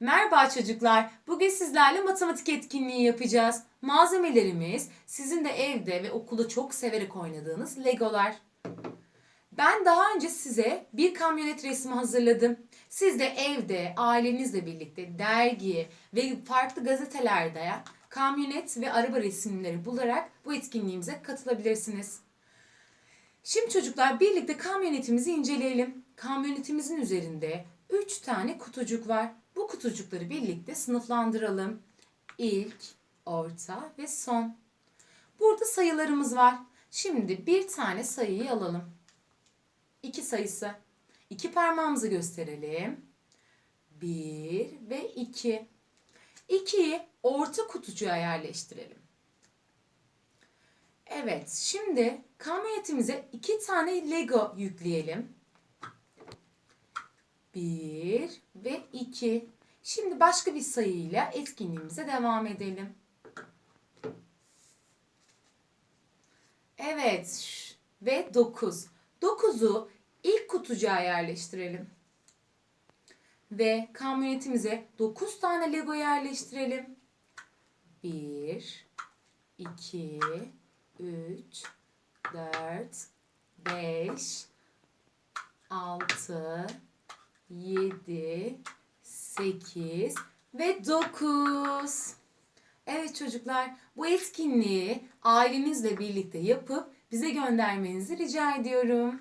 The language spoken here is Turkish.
Merhaba çocuklar. Bugün sizlerle matematik etkinliği yapacağız. Malzemelerimiz sizin de evde ve okulda çok severek oynadığınız Legolar. Ben daha önce size bir kamyonet resmi hazırladım. Siz de evde ailenizle birlikte dergi ve farklı gazetelerde kamyonet ve araba resimleri bularak bu etkinliğimize katılabilirsiniz. Şimdi çocuklar birlikte kamyonetimizi inceleyelim. Kamyonetimizin üzerinde 3 tane kutucuk var. Bu kutucukları birlikte sınıflandıralım. İlk, orta ve son. Burada sayılarımız var. Şimdi bir tane sayıyı alalım. 2 sayısı. İki parmağımızı gösterelim. 1 ve 2. 2'yi orta kutucuğa yerleştirelim. Evet, şimdi kamyonetimize iki tane Lego yükleyelim. Bir ve iki. Şimdi başka bir sayıyla etkinliğimize devam edelim. Evet ve dokuz. Dokuzu ilk kutucuğa yerleştirelim. Ve kamyonetimize dokuz tane Lego yerleştirelim. Bir, iki, 3, 4, 5, 6, 7, 8 ve 9. Evet çocuklar bu etkinliği ailenizle birlikte yapıp bize göndermenizi rica ediyorum.